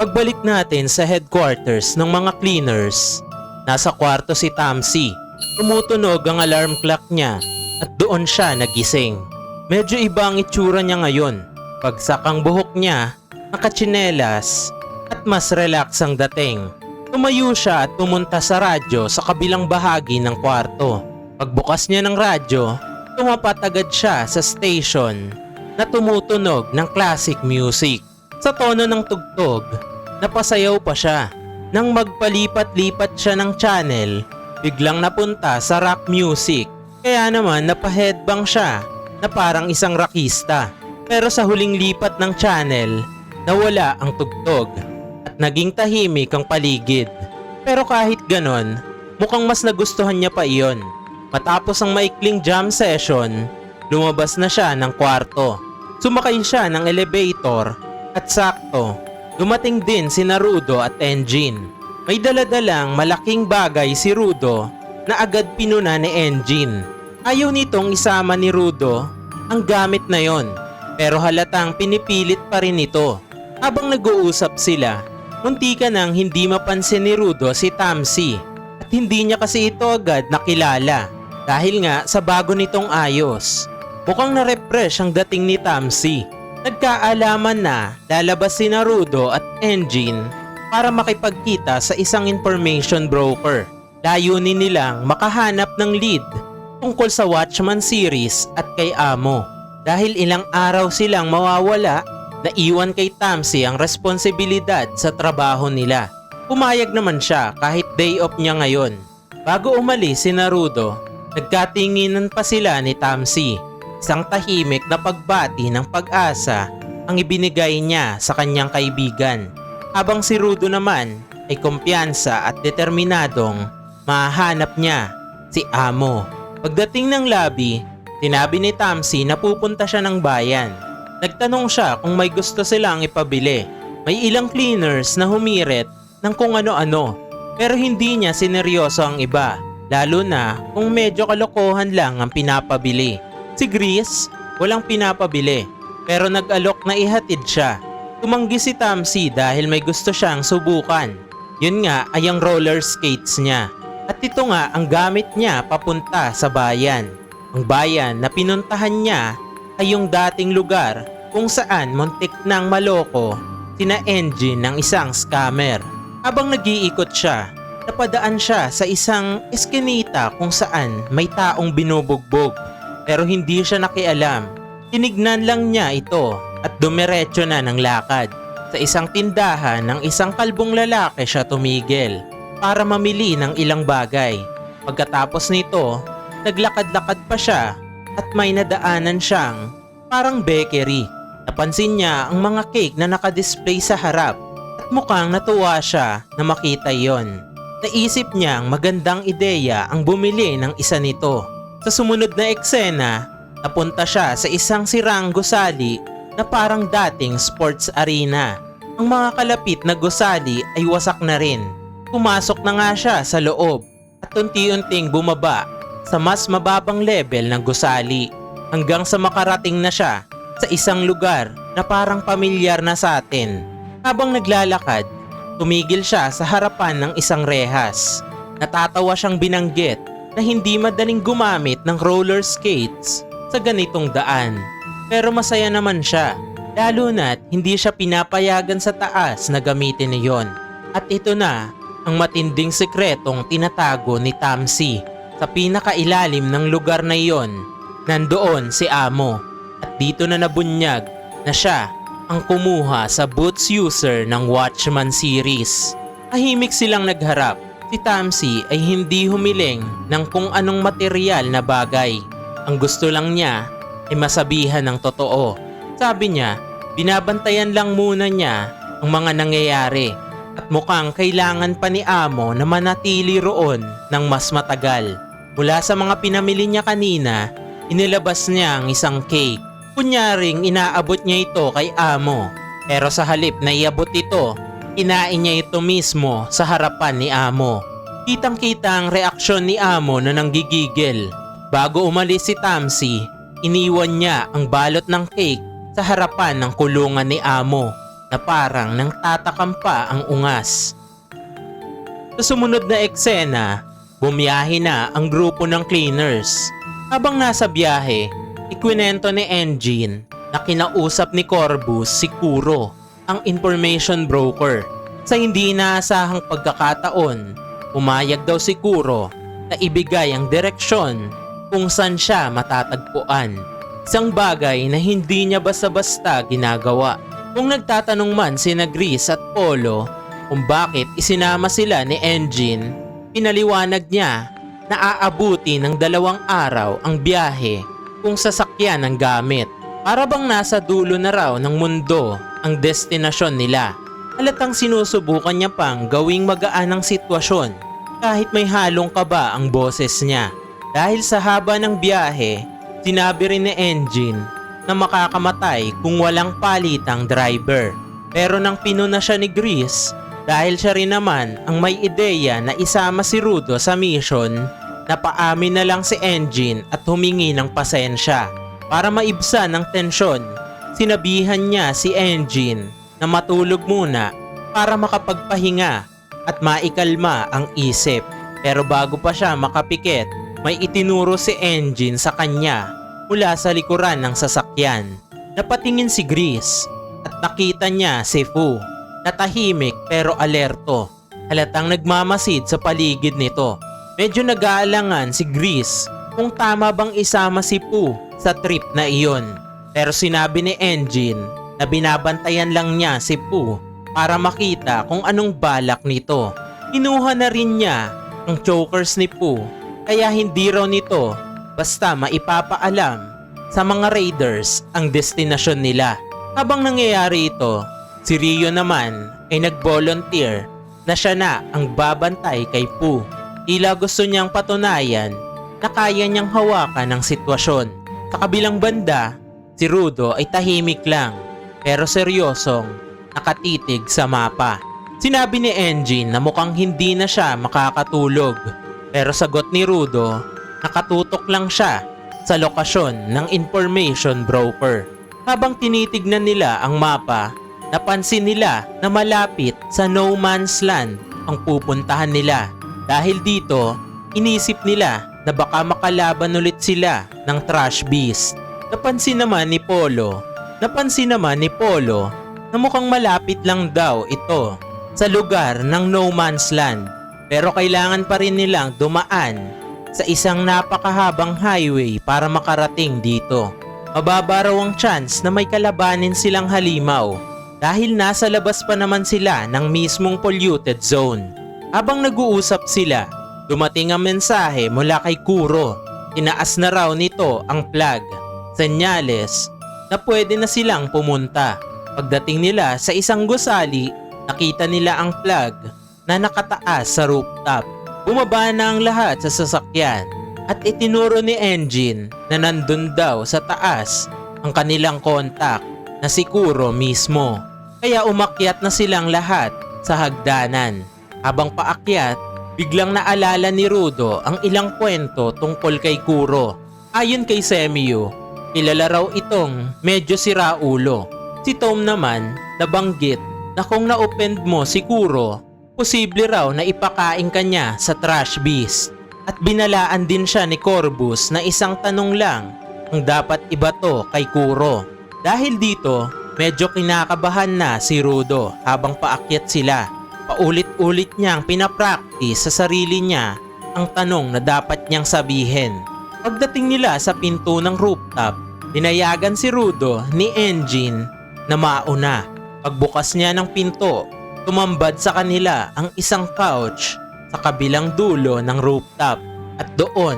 Pagbalik natin sa headquarters ng mga cleaners, nasa kwarto si Tamsi. Tumutunog ang alarm clock niya at doon siya nagising. Medyo iba ang itsura niya ngayon. Pagsak ang buhok niya, nakatsinelas at mas relax ang dating. Tumayo siya at pumunta sa radyo sa kabilang bahagi ng kwarto. Pagbukas niya ng radyo, tumapat agad siya sa station na tumutunog ng classic music. Sa tono ng tugtog, napasayaw pa siya. Nang magpalipat-lipat siya ng channel, biglang napunta sa rock music. Kaya naman napaheadbang siya na parang isang rockista. Pero sa huling lipat ng channel, nawala ang tugtog at naging tahimik ang paligid. Pero kahit ganon, mukhang mas nagustuhan niya pa iyon. Matapos ang maikling jam session, lumabas na siya ng kwarto. Sumakay siya ng elevator at sakto, dumating din si Narudo at Engine. May daladalang malaking bagay si Rudo na agad pinuna ni Engine. Ayaw nitong isama ni Rudo ang gamit na yon pero halatang pinipilit pa rin ito. Habang nag-uusap sila, munti ka nang hindi mapansin ni Rudo si Tamsi at hindi niya kasi ito agad nakilala dahil nga sa bago nitong ayos. Mukhang na-refresh ang dating ni Tamsi. Nagkaalaman na lalabas si Naruto at Engine para makipagkita sa isang information broker. Layunin nilang makahanap ng lead tungkol sa Watchman series at kay Amo. Dahil ilang araw silang mawawala, naiwan kay Tamsi ang responsibilidad sa trabaho nila. Pumayag naman siya kahit day off niya ngayon. Bago umalis si Naruto, nagkatinginan pa sila ni Tamsi. Isang tahimik na pagbati ng pag-asa ang ibinigay niya sa kanyang kaibigan. Habang si Rudo naman ay kumpiyansa at determinadong mahanap niya si Amo. Pagdating ng lobby, tinabi ni Tamsi na pupunta siya ng bayan. Nagtanong siya kung may gusto silang ipabili. May ilang cleaners na humirit ng kung ano-ano pero hindi niya sineryoso ang iba lalo na kung medyo kalokohan lang ang pinapabili. Si Gris, walang pinapabili pero nag-alok na ihatid siya. Tumanggi si Tamsi dahil may gusto siyang subukan. Yun nga ay ang roller skates niya. At ito nga ang gamit niya papunta sa bayan. Ang bayan na pinuntahan niya ay yung dating lugar kung saan muntik nang maloko sina engine ng isang scammer. Habang nag-iikot siya, napadaan siya sa isang eskinita kung saan may taong binubugbog. Pero hindi siya nakialam. Tinignan lang niya ito at dumiretso na ng lakad. Sa isang tindahan ng isang kalbong lalaki siya tumigil para mamili ng ilang bagay. Pagkatapos nito, naglakad-lakad pa siya at may nadaanan siyang parang bakery. Napansin niya ang mga cake na nakadisplay sa harap at mukhang natuwa siya na makita yon. Naisip niyang magandang ideya ang bumili ng isa nito. Sa sumunod na eksena, napunta siya sa isang sirang gusali na parang dating sports arena. Ang mga kalapit na gusali ay wasak na rin. Pumasok na nga siya sa loob at unti-unting bumaba sa mas mababang level ng gusali hanggang sa makarating na siya sa isang lugar na parang pamilyar na sa atin. Habang naglalakad, tumigil siya sa harapan ng isang rehas. Natatawa siyang binanggit na hindi madaling gumamit ng roller skates sa ganitong daan. Pero masaya naman siya, lalo na't hindi siya pinapayagan sa taas na gamitin niyon. At ito na ang matinding sekretong tinatago ni Tamsi. Sa pinakailalim ng lugar na iyon, nandoon si Amo. At dito na nabunyag na siya ang kumuha sa boots user ng Watchman series. Tahimik silang nagharap. Si Tamsi ay hindi humiling ng kung anong material na bagay. Ang gusto lang niya ay masabihan ng totoo. Sabi niya, binabantayan lang muna niya ang mga nangyayari at mukhang kailangan pa ni Amo na manatili roon ng mas matagal. Mula sa mga pinamili niya kanina, inilabas niya ang isang cake. Kunyaring inaabot niya ito kay Amo. Pero sa halip na iabot ito, kinain niya ito mismo sa harapan ni Amo. Kitang kita ang reaksyon ni Amo na nanggigigil. Bago umalis si Tamsi, iniwan niya ang balot ng cake sa harapan ng kulungan ni Amo. na parang nang tatakam pa ang ungas. Sa sumunod na eksena, bumiyahe na ang grupo ng cleaners. Habang nasa biyahe, ikwinento ni Engine na kinausap ni Corbus si Kuro, ang information broker. Sa hindi inaasahang pagkakataon, umayag daw si Kuro na ibigay ang direksyon kung saan siya matatagpuan. Isang bagay na hindi niya basta-basta ginagawa. Kung nagtatanong man si Gris at Polo kung bakit isinama sila ni Engine, pinaliwanag niya na aabuti ng dalawang araw ang biyahe kung sasakyan ang gamit. Para bang nasa dulo na raw ng mundo ang destinasyon nila. Halatang sinusubukan niya pang gawing magaan ang sitwasyon kahit may halong kaba ang boses niya. Dahil sa haba ng biyahe, sinabi rin ni Engine na makakamatay kung walang palitang driver. Pero nang pinuna siya ni Gris, dahil siya rin naman ang may ideya na isama si Rudo sa mission, napaamin na lang si Engine at humingi ng pasensya. Para maibsan ng tensyon, sinabihan niya si Engine na matulog muna para makapagpahinga at maikalma ang isip. Pero bago pa siya makapikit, may itinuro si Engine sa kanya mula sa likuran ng sasakyan. Napatingin si Gris at nakita niya si Fu na tahimik pero alerto. Halatang nagmamasid sa paligid nito. Medyo nag-aalangan si Gris kung tama bang isama si Fu sa trip na iyon. Pero sinabi ni Engine na binabantayan lang niya si Fu para makita kung anong balak nito. Kinuha na rin niya ang chokers ni Fu kaya hindi raw nito basta maipapaalam sa mga raiders ang destinasyon nila. Habang nangyayari ito, si Rio naman ay nag-volunteer na siya na ang babantay kay Fu. Tila gusto niyang patunayan na kaya niyang hawakan ang sitwasyon. Sa kabilang banda, si Rudo ay tahimik lang pero seryosong nakatitig sa mapa. Sinabi ni Engine na mukhang hindi na siya makakatulog pero sagot ni Rudo, nakatutok lang siya sa lokasyon ng information broker. Habang tinitignan nila ang mapa, napansin nila na malapit sa no man's land ang pupuntahan nila. Dahil dito, inisip nila na baka makalaban ulit sila ng trash beast. Napansin naman ni Polo, napansin naman ni Polo na mukhang malapit lang daw ito sa lugar ng no man's land. Pero kailangan pa rin nilang dumaan sa isang napakahabang highway para makarating dito. Mababa raw ang chance na may kalabanin silang halimaw dahil nasa labas pa naman sila ng mismong polluted zone. Habang nag-uusap sila, dumating ang mensahe mula kay Kuro. Tinaas na raw nito ang flag. Senyales na pwede na silang pumunta. Pagdating nila sa isang gusali, nakita nila ang flag na nakataas sa rooftop. Bumaba na ang lahat sa sasakyan at itinuro ni Engine na nandun daw sa taas ang kanilang kontak na si Kuro mismo. Kaya umakyat na silang lahat sa hagdanan. Habang paakyat, biglang naalala ni Rudo ang ilang kwento tungkol kay Kuro. Ayon kay Semiyu, kilala raw itong medyo siraulo. Si Tom naman nabanggit na kung na-offend mo si Kuro, posible raw na ipakain kanya sa trash beast. At binalaan din siya ni Corbus na isang tanong lang ang dapat ibato kay Kuro. Dahil dito, medyo kinakabahan na si Rudo habang paakyat sila. Paulit-ulit niyang pinapractice sa sarili niya ang tanong na dapat niyang sabihin. Pagdating nila sa pinto ng rooftop, dinayagan si Rudo ni Engine na mauna. Pagbukas niya ng pinto, tumambad sa kanila ang isang couch sa kabilang dulo ng rooftop at doon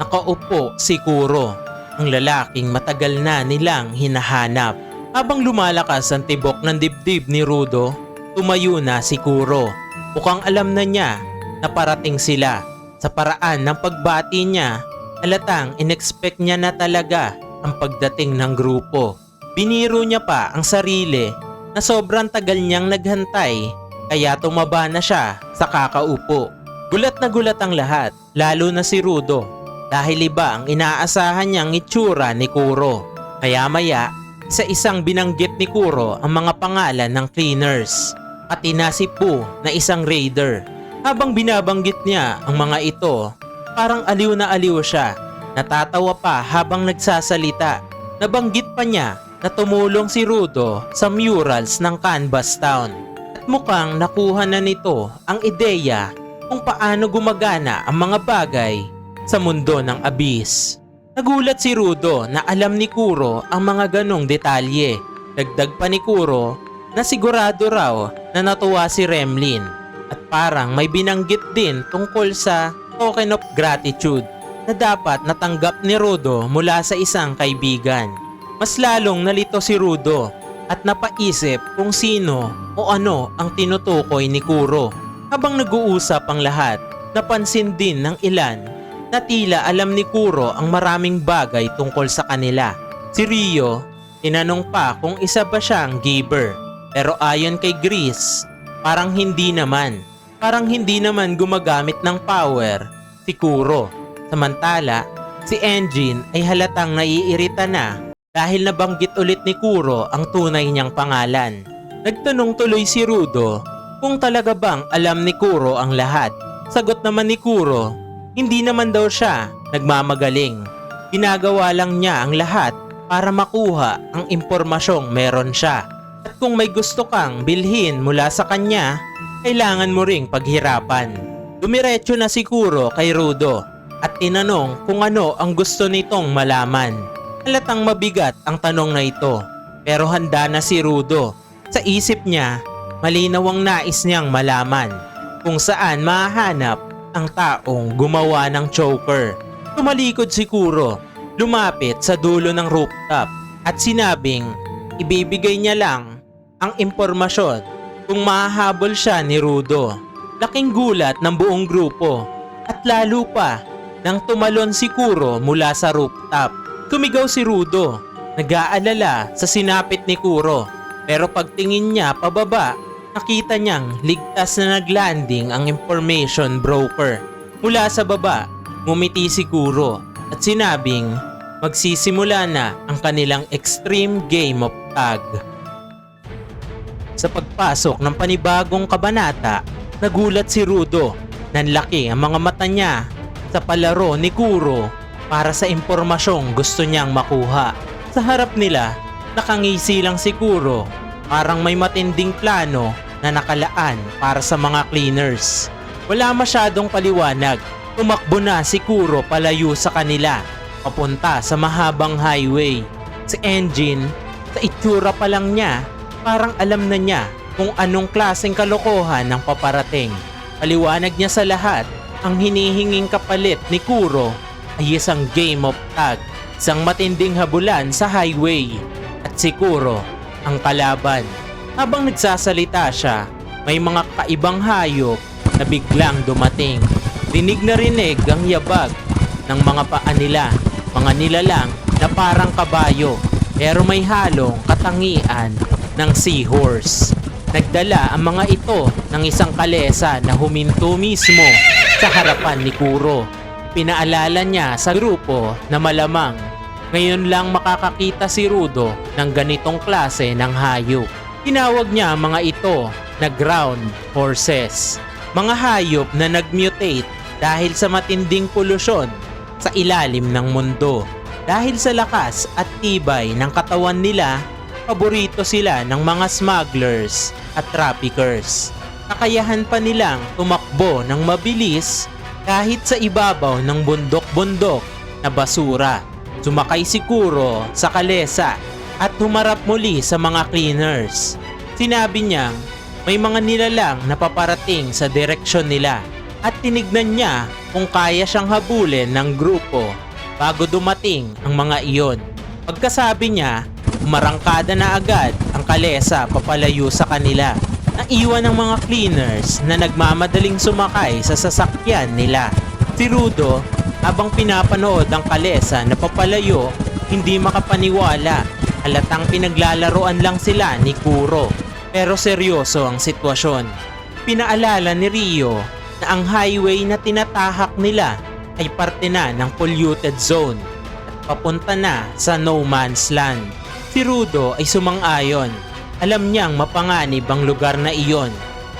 nakaupo si Kuro, ang lalaking matagal na nilang hinahanap. Habang lumalakas ang tibok ng dibdib ni Rudo, tumayo na si Kuro. Mukhang alam na niya na parating sila. Sa paraan ng pagbati niya, halatang inexpect niya na talaga ang pagdating ng grupo. Biniro niya pa ang sarili na sobrang tagal niyang naghantay kaya tumaba na siya sa kakaupo. Gulat na gulat ang lahat, lalo na si Rudo dahil iba ang inaasahan niyang itsura ni Kuro. Kaya maya, sa isang binanggit ni Kuro ang mga pangalan ng cleaners. Pati na si Poo na isang raider. Habang binabanggit niya ang mga ito, parang aliw na aliw siya. Natatawa pa habang nagsasalita. Nabanggit pa niya na tumulong si Rudo sa murals ng Canvas Town. At mukhang nakuha na nito ang ideya kung paano gumagana ang mga bagay sa mundo ng Abyss. Nagulat si Rudo na alam ni Kuro ang mga ganong detalye. Dagdag pa ni Kuro na sigurado raw na natuwa si Remlin at parang may binanggit din tungkol sa token of gratitude na dapat natanggap ni Rudo mula sa isang kaibigan. Mas lalong nalito si Rudo at napaisip kung sino o ano ang tinutukoy ni Kuro. Habang nag-uusap ang lahat, napansin din ng ilan na tila alam ni Kuro ang maraming bagay tungkol sa kanila. Si Rio, tinanong pa kung isa ba siyang giver. Pero ayon kay Gris, parang hindi naman. Parang hindi naman gumagamit ng power si Kuro. Samantala, si Engine ay halatang naiirita na dahil nabanggit ulit ni Kuro ang tunay niyang pangalan. Nagtanong tuloy si Rudo kung talaga bang alam ni Kuro ang lahat. Sagot naman ni Kuro, hindi naman daw siya nagmamagaling. Ginagawa lang niya ang lahat para makuha ang impormasyong meron siya. Kung may gusto kang bilhin mula sa kanya, kailangan mo ring paghirapan. Dumiretso na si Kuro kay Rudo at tinanong kung ano ang gusto nitong malaman. Halatang mabigat ang tanong na ito pero handa na si Rudo. Sa isip niya, malinaw ang nais niyang malaman kung saan mahanap ang taong gumawa ng choker. Tumalikod si Kuro, lumapit sa dulo ng rooftop at sinabing ibibigay niya lang ang impormasyon kung mahahabol siya ni Rudo. Laking gulat ng buong grupo at lalo pa nang tumalon si Kuro mula sa rooftop. Tumigaw si Rudo, nag-aalala sa sinapit ni Kuro. Pero pagtingin niya pababa, nakita niyang ligtas na naglanding ang information broker. Mula sa baba, ngumiti si Kuro at sinabing magsisimula na ang kanilang extreme game of tag. Sa pagpasok ng panibagong kabanata, nagulat si Rudo. Nanlaki ang mga mata niya sa palaro ni Kuro para sa impormasyong gusto niyang makuha. Sa harap nila, nakangisi lang si Kuro. Parang may matinding plano na nakalaan para sa mga cleaners. Wala masyadong paliwanag. Tumakbo na si Kuro palayo sa kanila, papunta sa mahabang highway. Si Engine, sa itsura pa lang niya, parang alam na niya kung anong klaseng kalokohan ang paparating. Paliwanag niya sa lahat, ang hinihinging kapalit ni Kuro ay isang game of tag, isang matinding habulan sa highway. At si Kuro ang kalaban. Habang nagsasalita siya, may mga kaibang hayop na biglang dumating. Dinig na rinig ang yabag ng mga paa nila, mga nilalang na parang kabayo pero may halong katangian ng seahorse. Nagdala ang mga ito ng isang kalesa na huminto mismo sa harapan ni Kuro. Pinaalala niya sa grupo na malamang ngayon lang makakakita si Rudo ng ganitong klase ng hayop. Tinawag niya ang mga ito na ground horses. Mga hayop na nag-mutate dahil sa matinding polusyon sa ilalim ng mundo. Dahil sa lakas at tibay ng katawan nila, paborito sila ng mga smugglers at traffickers. Kakayahan pa nilang tumakbo ng mabilis kahit sa ibabaw ng bundok-bundok na basura. Sumakay si Kuro sa kalesa at humarap muli sa mga cleaners. Sinabi niyang may mga nilalang na paparating sa direksyon nila at tinignan niya kung kaya siyang habulin ng grupo bago dumating ang mga iyon. Pagkasabi niya, umarangkada na agad ang kalesa papalayo sa kanila. Naiwan ng mga cleaners na nagmamadaling sumakay sa sasakyan nila. Si Rudo, habang pinapanood ang kalesa na papalayo, hindi makapaniwala. Halatang pinaglalaroan lang sila ni Kuro. Pero seryoso ang sitwasyon. Pinaalala ni Rio na ang highway na tinatahak nila ay parte na ng polluted zone at papunta na sa no man's land. Si Rudo ay sumang-ayon. Alam niyang mapanganib ang lugar na iyon.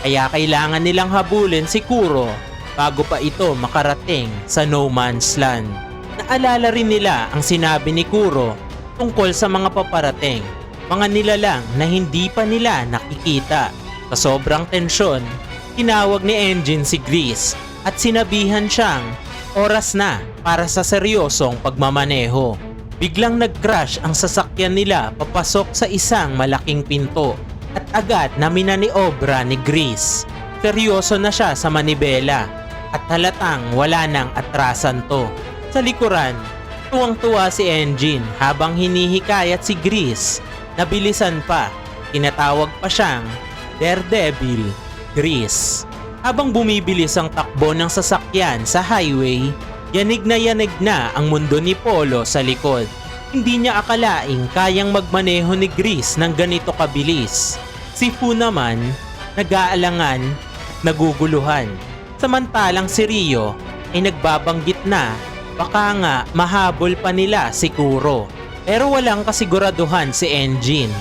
Kaya kailangan nilang habulin si Kuro bago pa ito makarating sa No Man's Land. Naalala rin nila ang sinabi ni Kuro tungkol sa mga paparating, mga nilalang na hindi pa nila nakikita. Sa sobrang tensyon, tinawag ni Engine si Grease at sinabihan siyang oras na para sa seryosong pagmamaneho. Biglang nag-crash ang sasakyan nila papasok sa isang malaking pinto at agad na minaniobra ni Grease. Seryoso na siya sa manibela at halatang wala nang atrasan to. Sa likuran, tuwang-tuwa si Engine habang hinihikayat si Grease. Nabilisan pa, tinatawag pa siyang Daredevil Grease. Habang bumibilis ang takbo ng sasakyan sa highway, yanig na yanig na ang mundo ni Polo sa likod. Hindi niya akalaing kayang magmaneho ni Grease ng ganito kabilis. Si Fu naman, nag-aalangan naguguluhan. Samantalang si Rio ay nagbabanggit na baka nga mahabol pa nila si Kuro. Pero walang kasiguraduhan si Engine.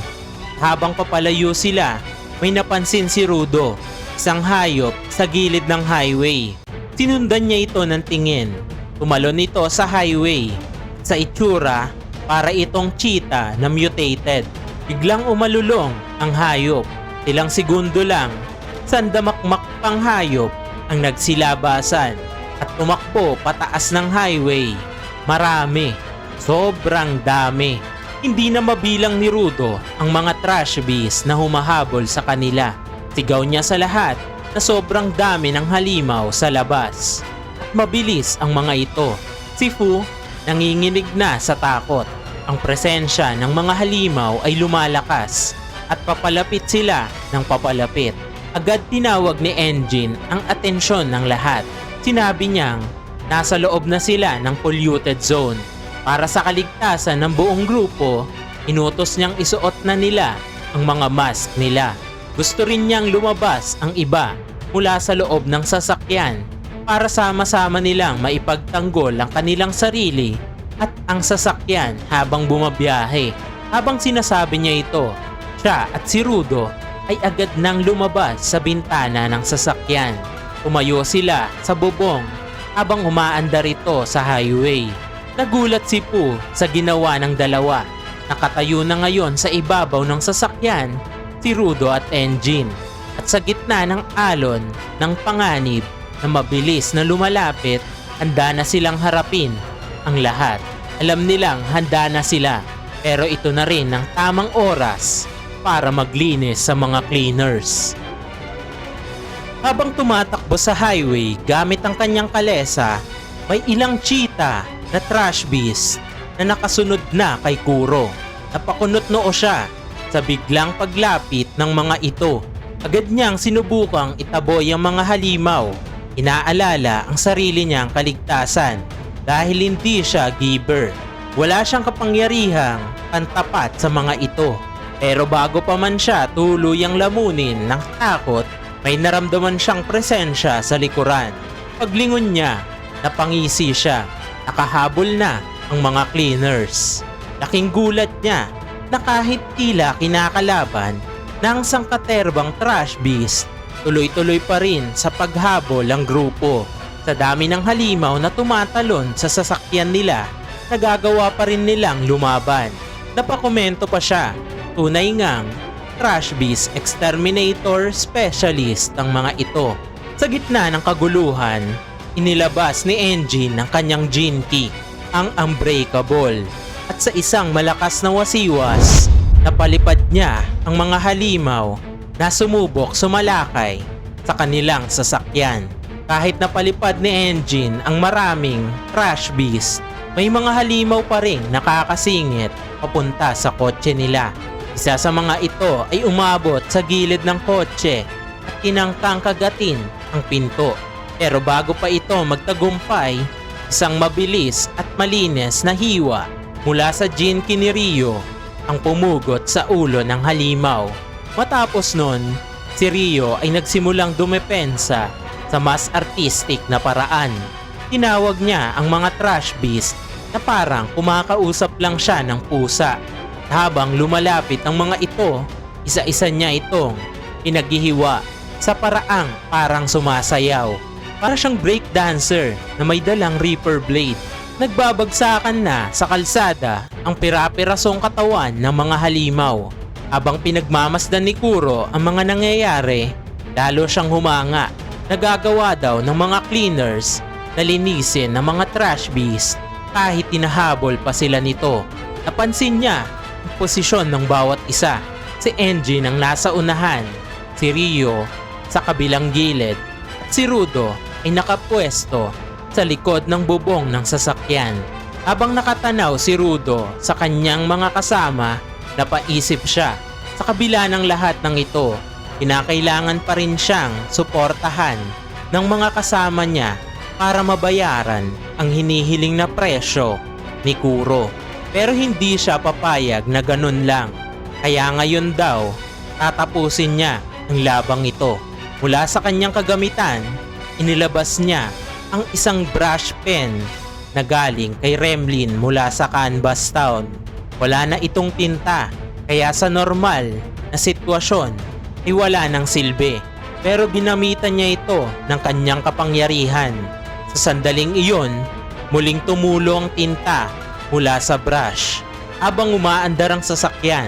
Habang papalayo sila, may napansin si Rudo, isang hayop sa gilid ng highway. Sinundan niya ito ng tingin. Tumalon ito sa highway. Sa itsura, para itong cheetah na mutated. Biglang umalulong ang hayop. Ilang segundo lang, sandamakmak pang hayop ang nagsilabasan at tumakbo pataas ng highway. Marami, sobrang dami. Hindi na mabilang ni Rudo ang mga trash bees na humahabol sa kanila. Sigaw niya sa lahat na sobrang dami ng halimaw sa labas. At mabilis ang mga ito. Si Fu nanginginig na sa takot. Ang presensya ng mga halimaw ay lumalakas at papalapit sila ng papalapit. Agad tinawag ni Engine ang atensyon ng lahat. Sinabi niyang nasa loob na sila ng polluted zone. Para sa kaligtasan ng buong grupo, inutos niyang isuot na nila ang mga mask nila. Gusto rin niyang lumabas ang iba mula sa loob ng sasakyan para sama-sama nilang maipagtanggol ang kanilang sarili at ang sasakyan habang bumabiyahe. Habang sinasabi niya ito, siya at si Rudo ay agad nang lumabas sa bintana ng sasakyan. Umayo sila sa bubong habang umaandar ito sa highway. Nagulat si Pooh sa ginawa ng dalawa. Nakatayo na ngayon sa ibabaw ng sasakyan si Rudo at Engine. At sa gitna ng alon ng panganib na mabilis na lumalapit, handa na silang harapin ang lahat. Alam nilang handa na sila pero ito na rin ang tamang oras para maglinis sa mga cleaners. Habang tumatakbo sa highway gamit ang kanyang kalesa, may ilang cheetah na trash beast na nakasunod na kay Kuro. Napakunot noo siya sa biglang paglapit ng mga ito. Agad niyang sinubukang itaboy ang mga halimaw. Inaalala ang sarili niyang kaligtasan dahil hindi siya giver. Wala siyang kapangyarihang pantapat sa mga ito. Pero bago pa man siya tuluyang lamunin ng takot, may naramdaman siyang presensya sa likuran. Paglingon niya, napangisi siya. Nakahabol na ang mga cleaners. Laking gulat niya na kahit tila kinakalaban ng sangkaterbang trash beast, tuloy-tuloy pa rin sa paghabol ang grupo. Sa dami ng halimaw na tumatalon sa sasakyan nila, nagagawa pa rin nilang lumaban. Napakomento pa siya, tunay ngang trash beast exterminator specialist ang mga ito. Sa gitna ng kaguluhan, inilabas ni Engine ang kanyang gene key, ang Unbreakable. At sa isang malakas na wasiwas, napalipad niya ang mga halimaw na sumubok sumalakay sa kanilang sasakyan. Kahit napalipad ni Engine ang maraming trash beast, may mga halimaw pa rin nakakasingit papunta sa kotse nila. Isa sa mga ito ay umabot sa gilid ng kotse at kinangkang kagatin ang pinto. Pero bago pa ito magtagumpay, isang mabilis at malinis na hiwa mula sa jinki ni Rio ang pumugot sa ulo ng halimaw. Matapos nun, si Rio ay nagsimulang dumepensa sa mas artistic na paraan. Tinawag niya ang mga trash beast na parang kumakausap lang siya ng pusa. Habang lumalapit ang mga ito, isa-isa niya itong pinaghihiwa sa paraang parang sumasayaw. Para siyang breakdancer na may dalang reaper blade. Nagbabagsakan na sa kalsada ang pira-pirasong katawan ng mga halimaw. Habang pinagmamasdan ni Kuro ang mga nangyayari, lalo siyang humanga. Nagagawa daw ng mga cleaners na linisin ng mga trash beast kahit tinahabol pa sila nito. Napansin niya ang posisyon ng bawat isa. Si Engine ang nasa unahan, si Rio sa kabilang gilid, at si Rudo ay nakapwesto sa likod ng bubong ng sasakyan. Habang nakatanaw si Rudo sa kanyang mga kasama, napaisip siya. Sa kabila ng lahat ng ito, kinakailangan pa rin siyang suportahan ng mga kasama niya para mabayaran ang hinihiling na presyo ni Kuro. Pero hindi siya papayag na ganun lang. Kaya ngayon daw, tatapusin niya ang labang ito. Mula sa kanyang kagamitan, inilabas niya ang isang brush pen na galing kay Remlin mula sa Canvas Town. Wala na itong tinta, kaya sa normal na sitwasyon ay wala ng silbi. Pero ginamitan niya ito ng kanyang kapangyarihan. Sa sandaling iyon, muling tumulo ang tinta mula sa brush. Habang umaandar ang sasakyan,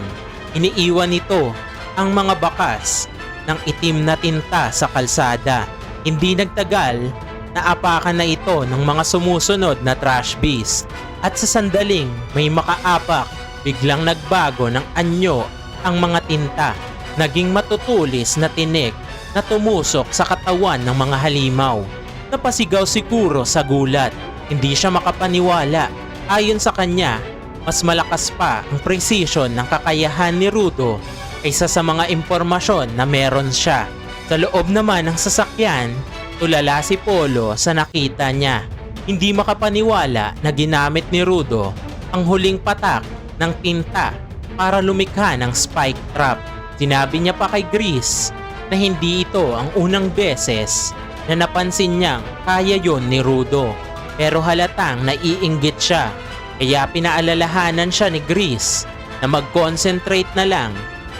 iniiwan nito ang mga bakas ng itim na tinta sa kalsada. Hindi nagtagal, naapakan na ito ng mga sumusunod na trash beast. At sa sandaling may makaapak, biglang nagbago ng anyo ang mga tinta. Naging matutulis na tinik na tumusok sa katawan ng mga halimaw. Napasigaw si Kuro sa gulat. Hindi siya makapaniwala. Ayon sa kanya, mas malakas pa ang precision ng kakayahan ni Rudo kaysa sa mga impormasyon na meron siya. Sa loob naman ng sasakyan, tulala si Polo sa nakita niya. Hindi makapaniwala na ginamit ni Rudo ang huling patak ng tinta para lumikha ng spike trap. Sinabi niya pa kay Gris na hindi ito ang unang beses na napansin niyang kaya yon ni Rudo. Pero halatang naiinggit siya kaya pinaalalahanan siya ni Gris na mag-concentrate na lang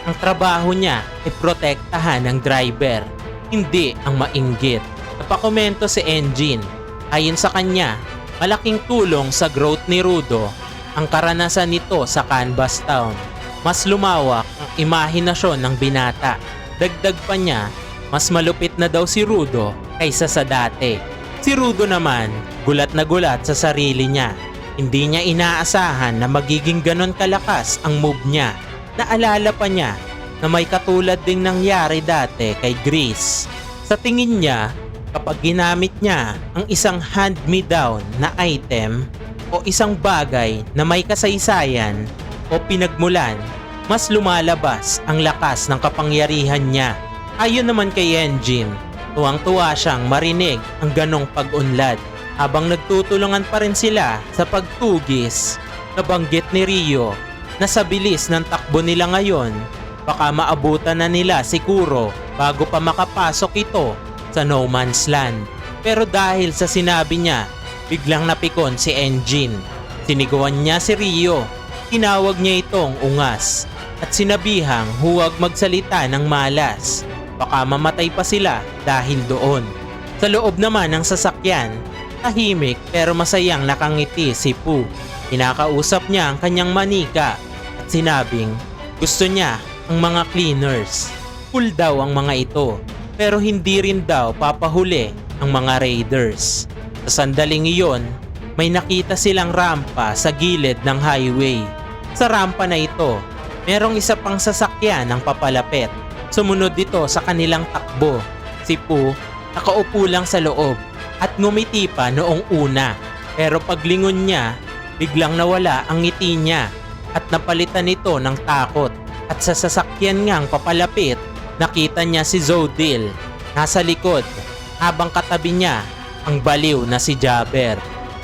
ang trabaho niya ay protektahan ang driver, hindi ang mainggit. Napakomento si Engine. Ayon sa kanya, malaking tulong sa growth ni Rudo ang karanasan nito sa Canvas Town. Mas lumawak ang imahinasyon ng binata. Dagdag pa niya, mas malupit na daw si Rudo kaysa sa dati. Si Rudo naman, gulat na gulat sa sarili niya. Hindi niya inaasahan na magiging ganon kalakas ang move niya. Naalala pa niya na may katulad ding nangyari dati kay Grease. Sa tingin niya, kapag ginamit niya ang isang hand-me-down na item o isang bagay na may kasaysayan o pinagmulan, mas lumalabas ang lakas ng kapangyarihan niya. Ayon naman kay Engine, tuwang-tuwa siyang marinig ang ganong pag-unlad. Habang nagtutulungan pa rin sila sa pagtugis, nabanggit ni Rio na sa bilis ng takbo nila ngayon, baka maabutan na nila si Kuro bago pa makapasok ito sa no man's land. Pero dahil sa sinabi niya, biglang napikon si Engine. Siniguan niya si Rio. Tinawag niya itong ungas at sinabihang huwag magsalita ng malas. Baka mamatay pa sila dahil doon. Sa loob naman ng sasakyan, tahimik pero masayang nakangiti si Pooh. Kinakausap niya ang kanyang manika at sinabing gusto niya ang mga cleaners. Cool daw ang mga ito pero hindi rin daw papahuli ang mga raiders. Sa sandaling iyon, may nakita silang rampa sa gilid ng highway. Sa rampa na ito, merong isa pang sasakyan ang papalapit. Sumunod dito sa kanilang takbo. Si Pooh nakaupo lang sa loob at ngumiti pa noong una. Pero paglingon niya, biglang nawala ang ngiti niya at napalitan nito ng takot. At sa sasakyan ngang papalapit, nakita niya si Zodil nasa likod habang katabi niya ang baliw na si Jabber.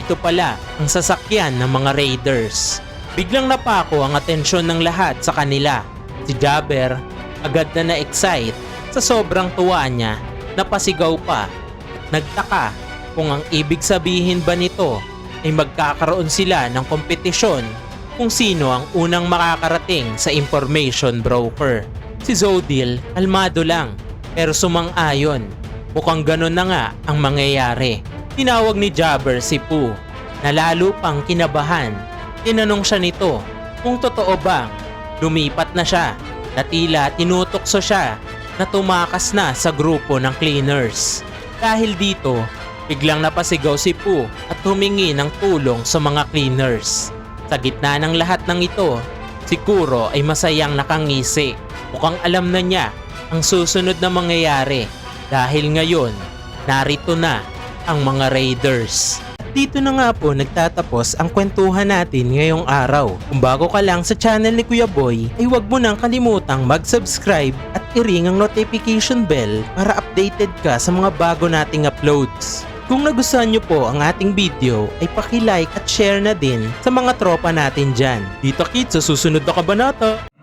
Ito pala ang sasakyan ng mga raiders. Biglang napako ang atensyon ng lahat sa kanila. Si Jabber agad na na-excite sa sobrang tuwa niya napasigaw pa. Nagtaka kung ang ibig sabihin ba nito ay magkakaroon sila ng kompetisyon kung sino ang unang makakarating sa information broker. Si Zodil, kalmado lang, pero sumang-ayon. Mukhang ganun na nga ang mangyayari. Tinawag ni Jabber si Pooh na lalo pang kinabahan. Tinanong siya nito kung totoo bang lumipat na siya na tila tinutokso siya na tumakas na sa grupo ng cleaners. Dahil dito, biglang napasigaw si Pooh at humingi ng tulong sa mga cleaners. Sa gitna ng lahat ng ito, si Kuro ay masayang nakangisi. Mukhang alam na niya ang susunod na mangyayari dahil ngayon narito na ang mga raiders. Dito na nga po nagtatapos ang kwentuhan natin ngayong araw. Kung bago ka lang sa channel ni Kuya Boy, ay huwag mo nang kalimutang mag-subscribe at i-ring ang notification bell para updated ka sa mga bago nating uploads. Kung nagustuhan nyo po ang ating video, ay paki-like at share na din sa mga tropa natin dyan. Dito kids, sa susunod na kabanata!